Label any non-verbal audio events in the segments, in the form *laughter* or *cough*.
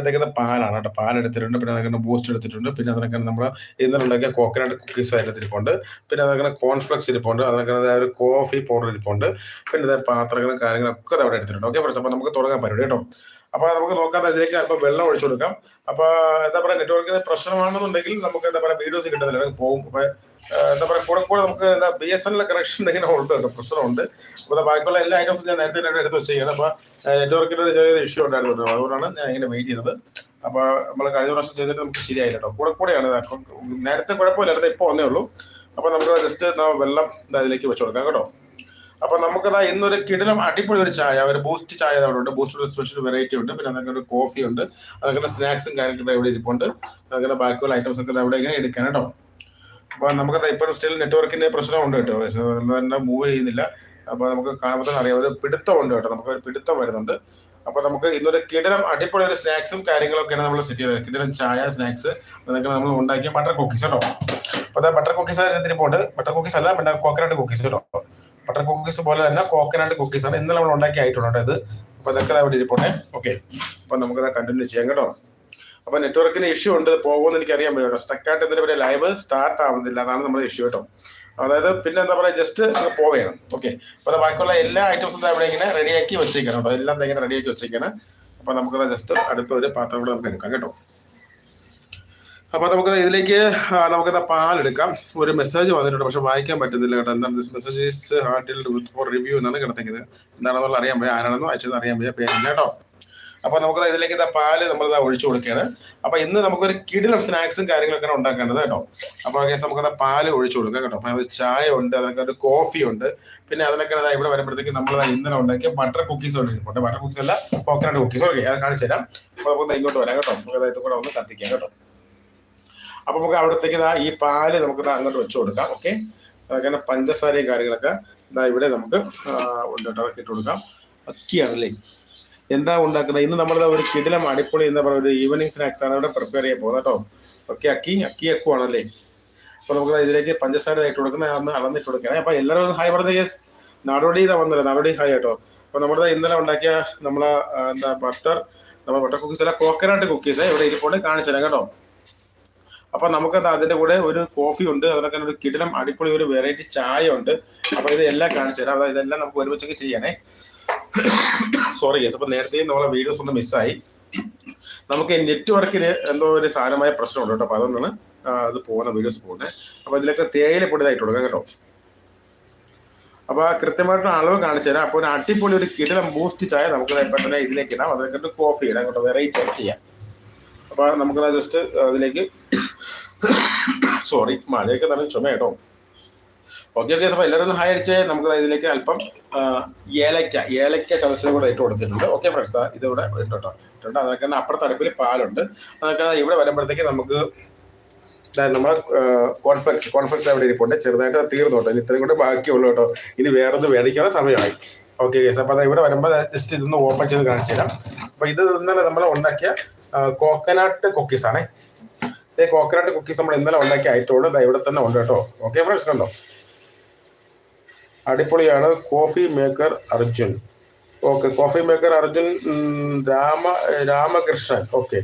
എടുത്തേക്കുന്നത് പാലാണ് കേട്ടോ. പാൽ എടുത്തിട്ടുണ്ട് പിന്നെ അതിനകത്ത് ബൂസ്റ്റ് എടുത്തിട്ടുണ്ട്. പിന്നെ അതിനൊക്കെ നമ്മൾ ഇന്നലെ കോക്കനട്ട് കുക്കീസ് അതിനകത്തിരിപ്പുണ്ട് പിന്നെ അതിനൊക്കെ കോൺഫ്ലെക്സ് ഇരിപ്പുണ്ട് അതിനൊക്കെ ഒരു കോഫി പൗഡർ ഇരിപ്പുണ്ട് പിന്നെ പാത്രങ്ങളും കാര്യങ്ങളും ഒക്കെ അവിടെ എടുത്തിട്ടുണ്ട്. ഓക്കെ ഫ്രണ്ട്സ് അപ്പോൾ നമുക്ക് തുടങ്ങാൻ പറ്റും കേട്ടോ. അപ്പൊ നമുക്ക് നോക്കാം ഇതിലേക്ക് അല്പം വെള്ളം ഒഴിച്ചു കൊടുക്കാം. അപ്പൊ എന്താ പറയാ നെറ്റ്വർക്കിന് പ്രശ്നമാണെന്നുണ്ടെങ്കിൽ നമുക്ക് എന്താ പറയാ വീഡിയോസ് കിട്ടുന്നില്ല നമുക്ക് പോകും. അപ്പൊ എന്താ പറയാ കൂടെ കൂടെ നമുക്ക് എന്താ ബി എസ് എൻ കണക്ഷൻ ഇങ്ങനെ ഉണ്ട് പ്രശ്നമുണ്ട്. അപ്പൊ ബാക്കിയുള്ള എല്ലാ ഐറ്റംസും ഞാൻ നേരത്തെ തന്നെ എടുത്ത് വെച്ചിരിക്കുന്നത് അപ്പൊ നെറ്റ്വർക്കിന്റെ ഒരു ചെറിയൊരു ഇഷ്യൂ ഉണ്ടായിരുന്നു അതുകൊണ്ടാണ് ഞാൻ ഇങ്ങനെ വെയിറ്റ് ചെയ്തത്. അപ്പൊ നമ്മൾ കഴിഞ്ഞ പ്രാവശ്യം ചെയ്തിട്ട് നമുക്ക് ശരിയായില്ല കേട്ടോ. കൂടെ കൂടെയാണ്. അപ്പം നേരത്തെ കുഴപ്പമില്ലായിരുന്നു ഇപ്പൊ വന്നേ ഉള്ളൂ. അപ്പൊ നമുക്ക് ജസ്റ്റ് വെള്ളം അതിലേക്ക് വെച്ച് കൊടുക്കാം കേട്ടോ. അപ്പൊ നമുക്കതാ ഇന്നൊരു കിടിലം അടിപൊളി ഒരു ചായ ഒരു ബൂസ്റ്റ് ചായ അവിടെ ഉണ്ട്. ബൂസ്റ്റ് സ്പെഷ്യൽ വെറൈറ്റി ഉണ്ട്. പിന്നെ അതൊക്കെ ഒരു കോഫി ഉണ്ട്. അതൊക്കെ സ്നാക്സും കാര്യങ്ങളൊക്കെ ഇവിടെ ഇരിപ്പുണ്ട്. അതൊക്കെ ബാക്കിയുള്ള ഐറ്റംസ് ഒക്കെ അവിടെ ഇങ്ങനെ എടുക്കാൻ കേട്ടോ. അപ്പൊ നമുക്കത് ഇപ്പോഴും സ്റ്റിൽ നെറ്റ്വർക്കിന്റെ പ്രശ്നമുണ്ട് കേട്ടോ. തന്നെ മൂവ് ചെയ്യുന്നില്ല. അപ്പൊ നമുക്ക് കാണുമ്പോൾ തന്നെ അറിയാം. ഒരു പിടുത്തം ഉണ്ട് കേട്ടോ. നമുക്ക് ഒരു പിടുത്തം വരുന്നുണ്ട്. അപ്പൊ നമുക്ക് ഇന്നൊരു കിടിലം അടിപൊളി ഒരു സ്നാക്സും കാര്യങ്ങളൊക്കെയാണ് നമ്മൾ സെറ്റ് ചെയ്തത്. കിടിലം ചായ സ്നാക്സ് അതൊക്കെ നമ്മൾ ഉണ്ടാക്കിയ ബട്ടർ കുക്കീസ് കേട്ടോ. അപ്പൊ ബട്ടർ കുക്കീസ് അതിരിപ്പുണ്ട് ബട്ടർ കുക്കീസ് അല്ല പിന്നെ കോക്കനട്ട് കുക്കീസ് കേട്ടോ. ബട്ടർ കുക്കീസ് പോലെ തന്നെ കോക്കനട്ട് കുക്കീസ് ആണ്. ഇന്നലെ നമ്മൾ ഉണ്ടാക്കി ആയിട്ടുണ്ട് കേട്ടോ ഇത്. അപ്പൊ അതൊക്കെ അവിടെ ഇരിപ്പോട്ടെ ഓക്കെ അപ്പൊ നമുക്കത് കണ്ടിന്യൂ ചെയ്യാം കേട്ടോ. അപ്പൊ നെറ്റ്വർക്കിന് ഇഷ്യൂ ഉണ്ട്. പോകുമെന്ന് എനിക്ക് അറിയാൻ പറ്റും കേട്ടോ. സ്റ്റക്കായിട്ട് ഇതിന്റെ പിന്നെ ലൈവ് സ്റ്റാർട്ട് ആവുന്നില്ല. അതാണ് നമ്മുടെ ഇഷ്യൂ കേട്ടോ. അതായത് പിന്നെ എന്താ പറയുക ജസ്റ്റ് അങ്ങ് പോവുകയാണ്. ഓക്കെ അപ്പൊ ബാക്കിയുള്ള എല്ലാ ഐറ്റംസും ഇവിടെ ഇങ്ങനെ റെഡിയാക്കി വെച്ചേക്കണം കേട്ടോ. എല്ലാം ഇങ്ങനെ റെഡിയാക്കി വെച്ചേക്കാണ് അപ്പൊ നമുക്കത് ജസ്റ്റ് അടുത്ത ഒരു പാത്രം കൂടെ നമുക്ക് എടുക്കാം കേട്ടോ. അപ്പൊ നമുക്ക് ഇതിലേക്ക് നമുക്ക് നമുക്കത് പാലെടുക്കാം. ഒരു മെസ്സേജ് വന്നിട്ടുണ്ട്. പക്ഷെ വായിക്കാൻ പറ്റുന്നില്ല കേട്ടോ. എന്താണ് മെസ്സേജ് ഈസ് ഹാർട്ടിൽ ഫോർ റിവ്യൂ എന്നാണ് കിടക്കുന്നത് എന്താണെന്നുള്ള അറിയാൻ പോയി ആരാണെന്ന് വായിച്ചത് അറിയാൻ പോയി പേരില്ല കേട്ടോ. അപ്പൊ നമുക്ക് ഇതിലേക്ക് ഇതാ പാൽ നമ്മൾ ഇതാ ഒഴിച്ചു കൊടുക്കുകയാണ്. അപ്പൊ ഇന്ന് നമുക്കൊരു കിടിലം സ്നാക്സും കാര്യങ്ങളൊക്കെ ഉണ്ടാക്കേണ്ടത് കേട്ടോ. അപ്പൊ കേസ് നമുക്ക് പാൽ ഒഴിച്ചു കൊടുക്കാം കേട്ടോ. അപ്പൊ ചായ ഉണ്ട് അതിനൊക്കെ ഒരു കോഫി ഉണ്ട്. പിന്നെ അതിനൊക്കെ ഇവിടെ വരുമ്പോഴത്തേക്ക് നമ്മൾ ഇന്നലെ ഉണ്ടാക്കിയ ബട്ടർ കുക്കീസ് ഉണ്ട്. ബട്ടർ കുക്കീസ് അല്ല കോക്കനട്ട് കുക്കീസ് ഓക്കെ അത് കാണിച്ചു തരാം. അപ്പൊ നമുക്ക് ഇങ്ങോട്ട് വരാം കേട്ടോ. നമുക്ക് ദാ ഇത് കൂടെ ഒന്ന് കത്തിക്കാം കേട്ടോ. അപ്പൊ നമുക്ക് അവിടത്തേക്ക് ഈ പാൽ നമുക്ക് അങ്ങോട്ട് വെച്ചു കൊടുക്കാം ഓക്കെ അതൊക്കെ പഞ്ചസാരയും കാര്യങ്ങളൊക്കെ ഇതാ ഇവിടെ നമുക്ക് ഉണ്ട് ഇട്ട് കൊടുക്കാം. അക്കിയാണല്ലേ എന്താ ഉണ്ടാക്കുന്നത്? ഇന്ന് നമ്മൾ ഒരു കിടിലം അടിപൊളി എന്താ പറയുക ഒരു ഈവനിങ് സ്നാക്സ് ആണ് ഇവിടെ പ്രിപ്പയർ ചെയ്യാൻ പോകുന്നത് കേട്ടോ. ഓക്കെ അക്കി അക്കി അക്കുവാണല്ലേ? അപ്പോൾ നമുക്ക് ഇതിലേക്ക് പഞ്ചസാര ഇട്ട് കൊടുക്കുന്ന ഒന്ന് അളന്നിട്ട് കൊടുക്കണേ. അപ്പൊ എല്ലാവരും ഹായ് പറഞ്ഞ യെസ് നടപടി ഇതാ വന്നത് നാടോടി ഹായ് കേട്ടോ. അപ്പോൾ നമ്മുടെ ഇന്നലെ ഉണ്ടാക്കിയ നമ്മളെ എന്താ ബട്ടർ നമ്മുടെ ബട്ടർ കുക്കീസ് അല്ല കോക്കനട്ട് കുക്കീസ് ഇവിടെ ഇരിപ്പോണ്ട് കാണിച്ചു തരാം കേട്ടോ. അപ്പൊ നമുക്ക് അതിന്റെ കൂടെ ഒരു കോഫി ഉണ്ട് അതിനൊക്കെ ഒരു കിടിലം അടിപൊളി ഒരു വെറൈറ്റി ചായ ഉണ്ട്. അപ്പൊ ഇത് എല്ലാം കാണിച്ചു തരാം. അതായത് ഇതെല്ലാം നമുക്ക് ഒരുമിച്ചൊക്കെ ചെയ്യണേ സോറി യെസ് അപ്പൊ നേരത്തെ നമ്മളെ വീഡിയോസ് ഒന്ന് മിസ്സായി നമുക്ക് നെറ്റ്വർക്കിന് എന്തോ ഒരു സാരമായ പ്രശ്നമുണ്ട് കേട്ടോ. അപ്പൊ അതുകൊണ്ടാണ് അത് പോകുന്ന വീഡിയോസ് പോകുന്നത് അപ്പൊ ഇതിലൊക്കെ തേയില പൊടിതായിട്ട് കൊടുക്കാം കേട്ടോ. അപ്പൊ കൃത്യമായിട്ടുള്ള അളവ് കാണിച്ചു തരാം. അപ്പൊ ഒരു അടിപൊളി ഒരു കിടലം ബൂസ്റ്റ് ചായ നമുക്ക് ഇപ്പൊ തന്നെ ഇതിലേക്ക് ഇടാം. അതിലേക്ക് കോഫി ഇടാം കേട്ടോ. വെറൈറ്റി ചെയ്യാം. അപ്പൊ നമുക്ക് ജസ്റ്റ് അതിലേക്ക് സോറി മഴയൊക്കെ നല്ല ചുമ കേട്ടോ. ഓക്കെ ഓക്കെ അപ്പൊ എല്ലാവരും ഹായ് അടിച്ചേ. നമുക്ക് ഇതിലേക്ക് അല്പം ഏലക്ക ഏലക്ക ചതച്ചത് കൂടെ ഇട്ട് കൊടുത്തിട്ടുണ്ട്. ഓക്കെ ഫ്രണ്ട്സ് ഇതിവിടെ ഇട്ടോട്ടോ ഇട്ടുണ്ട് അതൊക്കെ തന്നെ അപ്പുറത്തെ അടുപ്പിൽ പാലുണ്ട്. അതൊക്കെ ഇവിടെ വരുമ്പോഴത്തേക്ക് നമുക്ക് നമ്മുടെ കോൺഫ്ലക്സ് കോൺഫ്ലക്സ് അവിടെ ഇരിപ്പുണ്ട്. ചെറുതായിട്ട് തീർന്നു കേട്ടോ. ഇനി ഇത്രയും കൂടെ ബാക്കിയുള്ളൂ കേട്ടോ. ഇനി വേറെ ഒന്ന് മേടിക്കാനുള്ള സമയമായി. ഓക്കെ കേസ് അപ്പൊ അത് ഇവിടെ വരുമ്പോൾ ജസ്റ്റ് ഇതൊന്ന് ഓപ്പൺ ചെയ്ത് കാണിച്ചു തരാം. അപ്പൊ ഇത് ഇന്നലെ നമ്മൾ ഉണ്ടാക്കിയ കോക്കനട്ട് കുക്കീസ് ആണേ. ഇതേ കോക്കനട്ട് കുക്കീസ് നമ്മൾ ഇന്നലെ ഉണ്ടാക്കിയ ആയിട്ടുള്ളൂ ദൈവം ഇവിടെ തന്നെ ഉണ്ട് കേട്ടോ. ഓക്കെ ഫ്രണ്ട്സ് കണ്ടോ? അടിപൊളിയാണ്. Coffee maker Arjun. Okay coffee maker Arjun Rama Ramakrishnan. Okay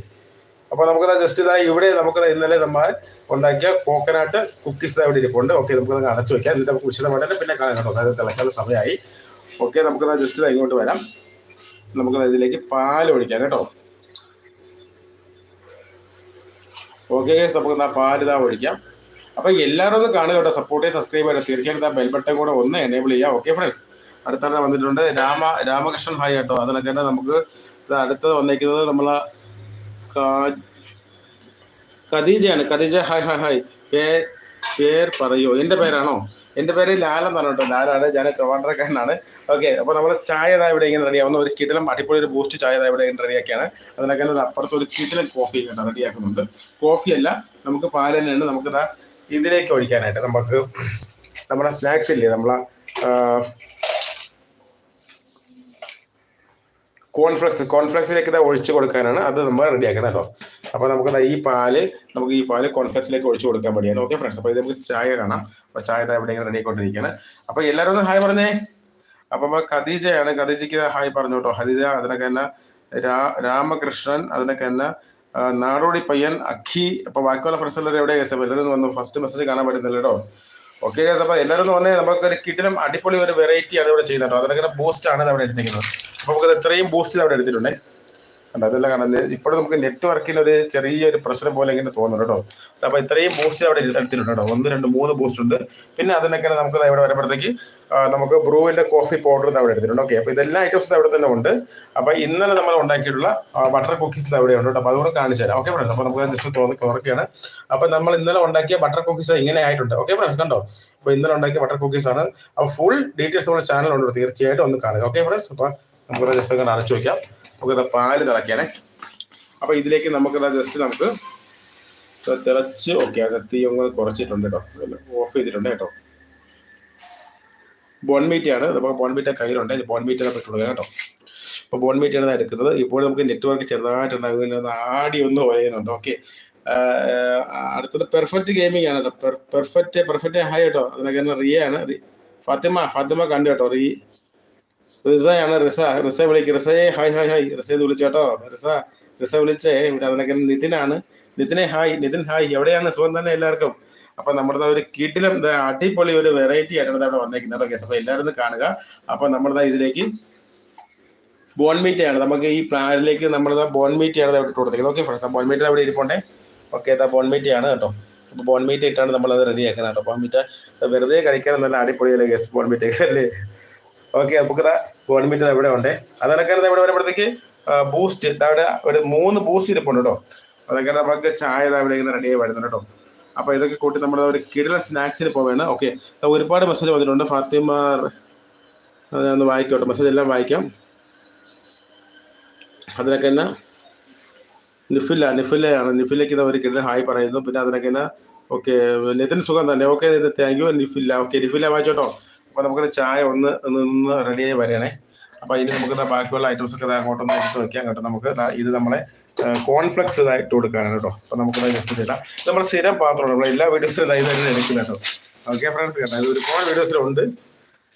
അപ്പോൾ നമുക്ക് ജസ്റ്റ് ഇതാ ഇവിടെ നമുക്ക് ദാ ഇന്നലെ നമ്മൾ ഉണ്ടാക്കിയ കോക്കനട്ട് കുക്കീസ് ഇവിടെ ഇരിപ്പുണ്ട്. ഓക്കെ നമുക്ക് അടച്ചു വെക്കാം. എന്നിട്ട് നമുക്ക് വിശദമായിട്ട് പിന്നെ കാണാൻ കേട്ടോ. അതായത് തിളക്കാനുള്ള സമയമായി. ഓക്കെ നമുക്ക് ജസ്റ്റ് ഇങ്ങോട്ട് വരാം. നമുക്ക് ദാ ഇതിലേക്ക് പാൽ ഒഴിക്കാം കേട്ടോ. ഓക്കെ നമുക്ക് എന്നാൽ പാൽ ഇതാ ഒഴിക്കാം. അപ്പൊ എല്ലാവരും ഒന്ന് കാണുക കേട്ടോ. സപ്പോർട്ട് ചെയ്ത് സബ്സ്ക്രൈബ് ചെയ്യുക. തീർച്ചയായിട്ടും ആ ബെൽ ബട്ടൺ കൂടെ ഒന്ന് എനേബിൾ ചെയ്യാം ഓക്കെ ഫ്രണ്ട്സ് അടുത്ത വന്നിട്ടുണ്ട് രാമ രാമകൃഷ്ണൻ ഹായ് കേട്ടോ. അതിനൊക്കെ തന്നെ നമുക്ക് അടുത്തത് വന്നേക്കുന്നത് നമ്മളെ ഖദീജയാണ്. Khadeeja hi hi hi. പേർ പേർ പറയൂ. എന്റെ പേരാണോ? എന്റെ പേര് ലാലൻ എന്നാണ് കേട്ടോ. ലാലാണ്. ഞാൻ ട്രിവാൻഡ്രക്കാരനാണ്. ഓക്കെ അപ്പോൾ നമ്മുടെ ചായ ഇവിടെ ഇങ്ങനെ റെഡിയാവുന്ന ഒരു കിടലം അടിപൊളി ഒരു ബൂസ്റ്റ് ചായ ഇവിടെ ഇങ്ങനെ റെഡിയാക്കിയാണ് അതിനൊക്കെ അപ്പുറത്ത് ഒരു കിടിലൻ കോഫി കേട്ടോ റെഡിയാക്കുന്നുണ്ട് കോഫി അല്ല നമുക്ക് പാൽ തന്നെയാണ് നമുക്ക് ഇതാ ഇതിലേക്ക് ഒഴിക്കാനായിട്ട് നമുക്ക് നമ്മുടെ സ്നാക്സ് ഇല്ലേ? നമ്മളെ കോൺഫ്ലെക്സ് കോൺഫ്ലെക്സിലേക്ക് ഇതാ ഒഴിച്ച് കൊടുക്കാനാണ്. അത് നമ്മൾ റെഡിയാക്കുന്നത് കേട്ടോ. അപ്പോൾ നമുക്ക് ഈ പാൽ നമുക്ക് ഈ പാൽ കോൺഫ്ലക്സിലേക്ക് ഒഴിച്ചു കൊടുക്കാൻ വേണ്ടിയാണ്. ഓക്കെ ഫ്രണ്ട്സ് അപ്പോൾ ഇത് നമുക്ക് ചായ കാണാം. അപ്പോൾ ചായ ഇവിടെ ഇങ്ങനെ റെഡി ആയിക്കൊണ്ടിരിക്കുകയാണ്. അപ്പോൾ എല്ലാവരും ഒന്ന് ഹായ് പറഞ്ഞേ. അപ്പം ഖദീജയാണ്. ഖദീജയ്ക്ക് ഹായ് പറഞ്ഞു കേട്ടോ. ഖദീജ അതിനൊക്കെ തന്നെ രാ രാമകൃഷ്ണൻ അതിനൊക്കെ തന്നെ നാടോടി പയ്യൻ അഖി. അപ്പോൾ ബാക്കിയുള്ള ഫ്രണ്ട്സ് എല്ലാവരും എവിടെ കേസ് എല്ലാവരും വന്നു ഫസ്റ്റ് മെസ്സേജ് കാണാൻ പറ്റുന്നില്ല കേട്ടോ. ഓക്കെ കേസ് അപ്പോൾ എല്ലാവരും ഒന്ന് വന്നേ. നമുക്ക് ഒരു കിട്ടിലും അടിപൊളി ഒരു വെറൈറ്റി ആണ് ഇവിടെ ചെയ്യുന്നത് കേട്ടോ. അതിനൊക്കെ ബൂസ്റ്റ് ആണ് ഇത് അവിടെ എടുത്തിരിക്കുന്നത്. അപ്പോൾ നമുക്ക് ഇത്രയും ബൂസ്റ്റ് അവിടെ എടുത്തിട്ടുണ്ടേ. അതെല്ലാം കാരണം ഇപ്പോഴും നമുക്ക് നെറ്റ്വർക്കിന് ഒരു ചെറിയൊരു പ്രശ്നം പോലെ ഇങ്ങനെ തോന്നുന്നു കേട്ടോ. അപ്പോൾ ഇത്രയും ബൂസ്റ്റ് അവിടെ ഇരുത്തരത്തിലുണ്ട് കേട്ടോ. ഒന്ന് രണ്ട് മൂന്ന് ബൂസ്റ്റ് ഉണ്ട്. പിന്നെ അതിനൊക്കെ നമുക്ക് ഇവിടെ വരുമ്പോഴത്തേക്ക് നമുക്ക് ബ്രൂവിന്റെ കോഫി പൗഡർ അവിടെ എടുത്തിട്ടുണ്ട്. ഓക്കെ അപ്പോൾ ഇതെല്ലാം ഐറ്റംസ് അവിടെ തന്നെ ഉണ്ട്. അപ്പോൾ ഇന്നലെ നമ്മൾ ഉണ്ടാക്കിയിട്ടുള്ള ബട്ടർ കുക്കീസ് അവിടെ ഉണ്ട് കേട്ടോ. അപ്പോൾ അതുകൂടെ കാണിച്ചു തരാം. ഓക്കെ ഫ്രണ്ട്സ് അപ്പൊ നമുക്ക് ജസ്റ്റ് തോന്നി തുറക്കുകയാണ് അപ്പോൾ നമ്മൾ ഇന്നലെ ഉണ്ടാക്കിയ ബട്ടർ കുക്കീസ് ഇങ്ങനെ ആയിട്ടുണ്ട്. ഓക്കെ ഫ്രണ്ട്സ് കണ്ടോ? അപ്പോൾ ഇന്നലെ ഉണ്ടാക്കിയ ബട്ടർ കുക്കീസ് ആണ്. അപ്പോൾ ഫുൾ ഡീറ്റെയിൽസ് നമ്മുടെ ഉണ്ട് തീർച്ചയായിട്ടും ഒന്ന് കാണുക. ഓക്കെ ഫ്രണ്ട്സ് അപ്പോൾ നമുക്ക് ജസ്റ്റ് അങ്ങനെ അടച്ചു വെക്കാം നമുക്ക് പാൽ തിളയ്ക്കാനേ. അപ്പൊ ഇതിലേക്ക് നമുക്ക് ജസ്റ്റ് നമുക്ക് തിളച്ച് ഓക്കെ അത് തീ ഒന്ന് കുറച്ചിട്ടുണ്ട് കേട്ടോ. ഓഫ് ചെയ്തിട്ടുണ്ട് കേട്ടോ. ബോൺമീറ്റ് ആണ്. നമുക്ക് ബോൺമീറ്റ് കയ്യിലുണ്ട്. ബോൺമീറ്റ് നമുക്ക് കേട്ടോ. അപ്പോൾ ബോൺമീറ്റ് ആണ് എടുക്കുന്നത്. ഇപ്പോൾ നമുക്ക് നെറ്റ്വർക്ക് ചെറുതായിട്ടുണ്ടാകുന്ന ആടി ഒന്ന് പറയുന്നുണ്ട് ഓക്കെ അടുത്തത് പെർഫെക്റ്റ് ഗെയിമിംഗ് ആണ് കേട്ടോ. പെർഫെക്റ്റ് പെർഫെക്റ്റ് ഹായ് കേട്ടോ. അതിനൊക്കെ റിയ ആണ് ഫാത്തിമ ഫാത്തിമ കണ്ടു കേട്ടോ. റീ റിസയാണ് Riza. Riza. Hi hi hi. വിളിച്ചു നിതിനാണ് നിതിനെ ഹായ്. നിതിൻ ഹായ്. എവിടെയാണ്? സുഖം തന്നെ എല്ലാവർക്കും. അപ്പൊ നമ്മുടെ ഒരു കീട്ടിലും അടിപൊളി ഒരു വെറൈറ്റി ആയിട്ടാണ് അവിടെ വന്നേക്കുന്നത് കേട്ടോ അപ്പൊ എല്ലാവരും കാണുക. അപ്പൊ നമ്മുടെ ഇതിലേക്ക് ബോൺമീറ്റ് ആണ്. നമുക്ക് ഈ പ്ലാനിലേക്ക് നമ്മൾ ബോൺമീറ്റ് ആണ് ഇവിടെ ഇട്ട് കൊടുത്തേക്കുന്നത്. ഓക്കെ ഫ്രണ്ട്സ് ബോൺമീറ്റ് അവിടെ ഇരിപ്പുണ്ടേ. ഓക്കെ ബോൺ ബോൺമീറ്റ് ആണ് കേട്ടോ. അപ്പോൾ ബോൺമീറ്റ് ഇട്ടാണ് നമ്മൾ അത് റെഡി ആക്കുന്നത് കേട്ടോ. ബോൺമീറ്റ് വെറുതെ കഴിക്കാൻ നല്ല അടിപൊളിയല്ലേ ഗസ് ബോൺമീറ്റ് അല്ലേ? ഓക്കെ നമുക്ക് ഗവൺമെന്റ് ഇവിടെ ഉണ്ട്. അതൊക്കെ ഇവിടെ വരുമ്പോഴത്തേക്ക് ബൂസ്റ്റ് അവിടെ ഒരു മൂന്ന് ബൂസ്റ്റ് ഇരിപ്പുണ്ട് കേട്ടോ. അതൊക്കെ നമുക്ക് ചായ അവിടെ ഇങ്ങനെ റെഡിയായി വരുന്നുണ്ട് കേട്ടോ. അപ്പോൾ ഇതൊക്കെ കൂട്ടി നമ്മുടെ ഒരു കിടിലൻ സ്നാക്സിന് പോവാണ്. ഓക്കെ ഒരുപാട് മെസ്സേജ് വന്നിട്ടുണ്ട്. ഫാത്തിമ അതൊന്ന് വായിക്കോട്ടെ. മെസ്സേജ് എല്ലാം വായിക്കാം. അതിനൊക്കെ തന്നെ നിഫില്ല നിഫില്ലയാണ് നിഫില്ലയ്ക്ക് ഇത് ഒരു കിടന്ന് ഹായ് പറയുന്നു. പിന്നെ അതിനൊക്കെ തന്നെ ഓക്കെ നിതിൻ സുഖം തന്നെ ഓക്കെ താങ്ക് യു നിഫില്ല ഓക്കെ നിഫില്ല വായിച്ചോട്ടോ. അപ്പോൾ നമുക്കത് ചായ ഒന്ന് നിന്ന് റെഡിയായി വരണേ. അപ്പോൾ ഇനി നമുക്ക് ബാക്കിയുള്ള ഐറ്റംസ് ഒക്കെ അങ്ങോട്ടൊന്ന് എടുത്ത് വെക്കാം കേട്ടോ. നമുക്ക് ഇത് നമ്മളെ കോൺഫ്ലെക്സ് ഇതായിട്ട് കൊടുക്കാനാണ് കേട്ടോ. അപ്പോൾ നമുക്ക് ജസ്റ്റ് തരാം നമ്മൾ സ്ഥിരം പാത്രമാണ്. നമ്മൾ എല്ലാ വീഡിയോസിലും ഇതായി തന്നെ എടുക്കില്ല കേട്ടോ. ഓക്കെ ഫ്രണ്ട്സ് കേട്ടോ. ഇത് ഒരുപാട് വീഡിയോസിലുണ്ട്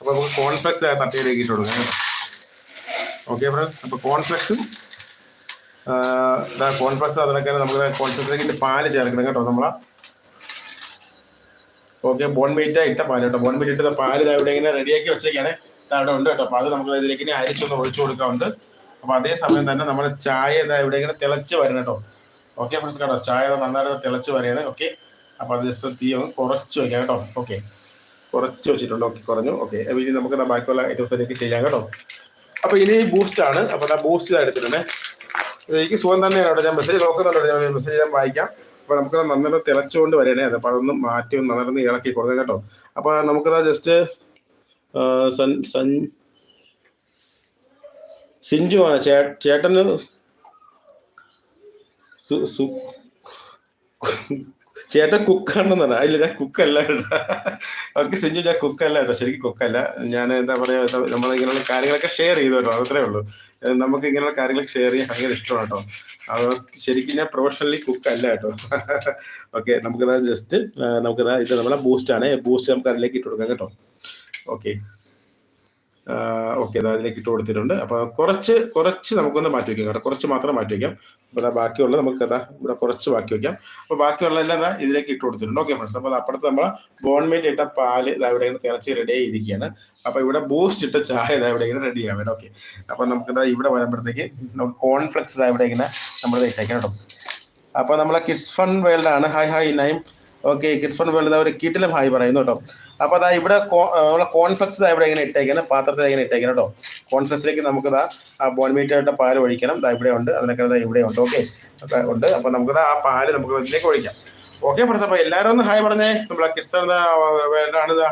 അപ്പോൾ നമുക്ക് കോൺഫ്ലെക്സ് തട്ടിയിലേക്കിട്ട് കൊടുക്കാം കേട്ടോ. ഓക്കെ ഫ്രണ്ട്സ് അപ്പോൾ കോൺഫ്ലെക്സും കോൺഫ്ലെക്സ് അതിനൊക്കെ നമുക്ക് കോൺഫ്ലെക്സിലേക്ക് പാൽ ചേർക്കണം കേട്ടോ നമ്മളാ. ഓക്കെ ബോൺമീറ്റ് ഇട്ട പാൽ കേട്ടോ. ബോൺമീറ്റ് ഇട്ട ഇതാ ഇവിടെ ഇങ്ങനെ റെഡിയാക്കി വെച്ചേക്കാണ്. അവിടെ ഉണ്ട് കേട്ടോ. അപ്പോൾ അത് നമുക്ക് ഇതിലേക്ക് ഇനി അരിച്ചൊന്ന് ഒഴിച്ചു കൊടുക്കാറുണ്ട് അപ്പോൾ അതേ സമയം തന്നെ നമ്മൾ ചായ ഇതാ ഇവിടെ ഇങ്ങനെ തിളച്ച് വരണം കേട്ടോ. ഓക്കെ ഫ്രണ്ട്സ് കേട്ടോ ചായ നന്നായിട്ട് തിളച്ച് വരികയാണ്. ഓക്കെ അപ്പോൾ അത് ജസ്റ്റ് തീ ഒന്ന് കുറച്ച് വയ്ക്കാം കേട്ടോ. ഓക്കെ കുറച്ച് വെച്ചിട്ടുണ്ട്. ഓക്കെ കുറഞ്ഞു. ഓക്കെ ഇനി നമുക്ക് ബാക്കിയുള്ള ഐറ്റംസിലേക്ക് ചെയ്യാം കേട്ടോ. അപ്പോൾ ഇനി ബൂസ്റ്റ് ആണ്. അപ്പോൾ ആ ബൂസ്റ്റ് എടുത്തിട്ടുണ്ടേ. എനിക്ക് സുഖം തന്നെയാണ് കേട്ടോ. ഞാൻ മെസ്സേജ് നോക്കുന്നുണ്ട് ഞാൻ മെസ്സേജ് ഞാൻ വായിക്കാം. അപ്പോൾ നമുക്ക് നന്നായിട്ട് തിളച്ചുകൊണ്ട് വരണേ. അത് അപ്പോൾ അതൊന്ന് മാറ്റി നന്നായിട്ട് ഇളക്കി കൊടുക്കാം കേട്ടോ. അപ്പോൾ നമുക്കതാ ജസ്റ്റ് സിഞ്ചു ആണ്. ചേ ചേട്ടന് സു- ചേട്ടൻ കുക്കാണെന്നാണ് അല്ല ഞാൻ കുക്കല്ല കേട്ടോ. ഓക്കെ സിഞ്ചു ഞാൻ കുക്കല്ല കേട്ടോ. ശരിക്കും കുക്കല്ല. ഞാൻ എന്താ പറയുക നമ്മൾ ഇങ്ങനെയുള്ള കാര്യങ്ങളൊക്കെ ഷെയർ ചെയ്തു കേട്ടോ. അത്രേ ഉള്ളൂ. നമുക്ക് ഇങ്ങനെയുള്ള കാര്യങ്ങളൊക്കെ ഷെയർ ചെയ്യാൻ ഭയങ്കര ഇഷ്ടമാണ് കേട്ടോ. ശരിക്കും ഞാൻ പ്രൊഫഷണലി കുക്കല്ല കേട്ടോ. ഓക്കെ നമുക്കിതാ ജസ്റ്റ് നമുക്കിതാ ഇത് നമ്മളെ ബൂസ്റ്റ് ആണ്. ബൂസ്റ്റ് നമുക്ക് അതിലേക്ക് ഇട്ട് കൊടുക്കാം കേട്ടോ. ഓക്കെ. ഓക്കെ അത് അതിലേക്ക് ഇട്ട് കൊടുത്തിട്ടുണ്ട്. അപ്പോൾ കുറച്ച് കുറച്ച് നമുക്കൊന്ന് മാറ്റി വെക്കാം കേട്ടോ. കുറച്ച് മാത്രം മാറ്റി വെക്കാം. അപ്പോൾ അതാ ബാക്കിയുള്ളത് നമുക്ക് അതാ ഇവിടെ കുറച്ച് ബാക്കി വെക്കാം. അപ്പോൾ ബാക്കിയുള്ള എല്ലാം ദാ ഇതിലേക്ക് ഇട്ട് കൊടുത്തിട്ടുണ്ട്. Okay friends. അപ്പോൾ അപ്പുറത്ത് നമ്മൾ ബോൺമേറ്റ് ഇട്ട പാൽ ഇതാ ഇവിടെ ഇങ്ങനെ തിളച്ച് റെഡി ആയിരിക്കുകയാണ്. അപ്പോൾ ഇവിടെ ബൂസ്റ്റ് ഇട്ട ചായ ഇതാ ഇവിടെ ഇങ്ങനെ റെഡി ആവാൻ ഓക്കെ. നമുക്ക് ഇതാ ഇവിടെ വരുമ്പോഴത്തേക്ക് നമുക്ക് കോൺഫ്ലെക്സ് ഇതാ ഇവിടെ ഇങ്ങനെ നമ്മൾ ഇട്ടേക്കാം കേട്ടോ. അപ്പോൾ നമ്മളെ കിഡ്സ് ഫൺ വേൾഡ് ആണ്. ഹായ് ഹായ് നൈം ഓക്കെ കിഡ്സ് ഫൺ വേൾഡ് ഒരു കിട്ടിലും ഹായ് പറയുന്നു കേട്ടോ. അപ്പോൾ അതാ ഇവിടെ നമ്മളെ കോൺഫ്ലെക്സ് ഇതാ ഇവിടെ ഇങ്ങനെ ഇട്ടേക്കണം പാത്രത്തിൽ ഇങ്ങനെ ഇട്ടേക്കണം കേട്ടോ കോൺഫ്ലെക്സിലേക്ക് നമുക്ക് ഇതാ ആ ബോൺമീറ്റായിട്ട് പാൽ ഒഴിക്കണം. ഇതാ ഇവിടെ ഉണ്ട് അതിനൊക്കെ ഇതാ ഇവിടെ ഉണ്ട് ഓക്കെ ഉണ്ട്. അപ്പോൾ നമുക്ക് ആ പാൽ നമുക്ക് ഇതിലേക്ക് ഒഴിക്കാം. ഓക്കെ ഫ്രണ്ട്സ് അപ്പോൾ എല്ലാവരും ഒന്ന് ഹായ് പറഞ്ഞേ. നമ്മളെ കിസ്റ്റാണ്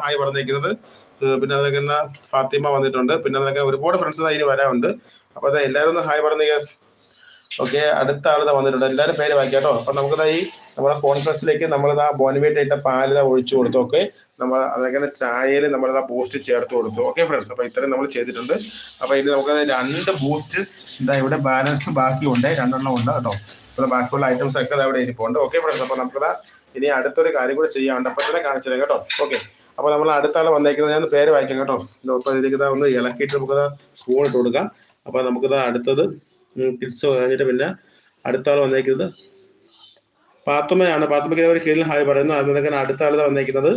ഹായ് പറഞ്ഞേക്കുന്നത്. പിന്നെ അതൊക്കെ ഫാത്തിമ വന്നിട്ടുണ്ട്. പിന്നെ അതൊക്കെ ഒരുപാട് ഫ്രണ്ട്സ് അതിന് വരാനുണ്ട്. അപ്പോൾ അതാ എല്ലാവരും ഒന്ന് ഹായ് പറഞ്ഞേ ഓക്കെ അടുത്ത ആൾ ഇതാ വന്നിട്ടുണ്ട്. എല്ലാവരും പേര് വായിക്കാം കേട്ടോ അപ്പൊ നമുക്കിതാ ഈ നമ്മുടെ കോൺഫറൻസിലേക്ക് നമ്മളിതാ ബോൺവേറ്റ് ഇട്ട പാലിത ഒഴിച്ചു കൊടുത്തു ഓക്കെ നമ്മൾ അതൊക്കെ ചായയിൽ നമ്മൾ ആ ബൂസ്റ്റ് ചേർത്ത് കൊടുത്തു. ഓക്കെ ഫ്രണ്ട്സ് അപ്പൊ ഇത്രയും നമ്മൾ ചെയ്തിട്ടുണ്ട്. അപ്പൊ ഇനി നമുക്ക് രണ്ട് ബൂസ്റ്റ് ഇതാ ഇവിടെ ബാലൻസ് ബാക്കിയുണ്ട്. രണ്ടെണ്ണം ഉണ്ട് കേട്ടോ. അപ്പൊ ബാക്കിയുള്ള ഐറ്റംസ് ഒക്കെ അവിടെ ഇരിപ്പുണ്ട്. ഓക്കെ ഫ്രണ്ട്സ് അപ്പൊ നമുക്കത് ഇനി അടുത്തൊരു കാര്യം കൂടി ചെയ്യാണ്ട് അപ്പൊ തന്നെ കാണിച്ചു തരാം കേട്ടോ. ഓക്കെ അപ്പൊ നമ്മൾ അടുത്ത ആൾ വന്നേക്കുന്നത് ഞാൻ പേര് വായിക്കാം കേട്ടോ. ഇപ്പൊ ഇതാ ഒന്ന് ഇളക്കിയിട്ട് നമുക്കിതാ സ്പൂൺ ഇട്ട് കൊടുക്കാം. അപ്പൊ നമുക്കത് അടുത്തത് കിഡ്സ് കഴിഞ്ഞിട്ട് പിന്നെ അടുത്ത വന്നേക്കുന്നത് പാത്തുമ്മയാണ്. പാത്തുമ്മയ്ക്ക് ഒരു കീഴിൽ ഹായ് പറയുന്നു. അതിനൊക്കെ അടുത്ത ആൾ വന്നേക്കുന്നത്.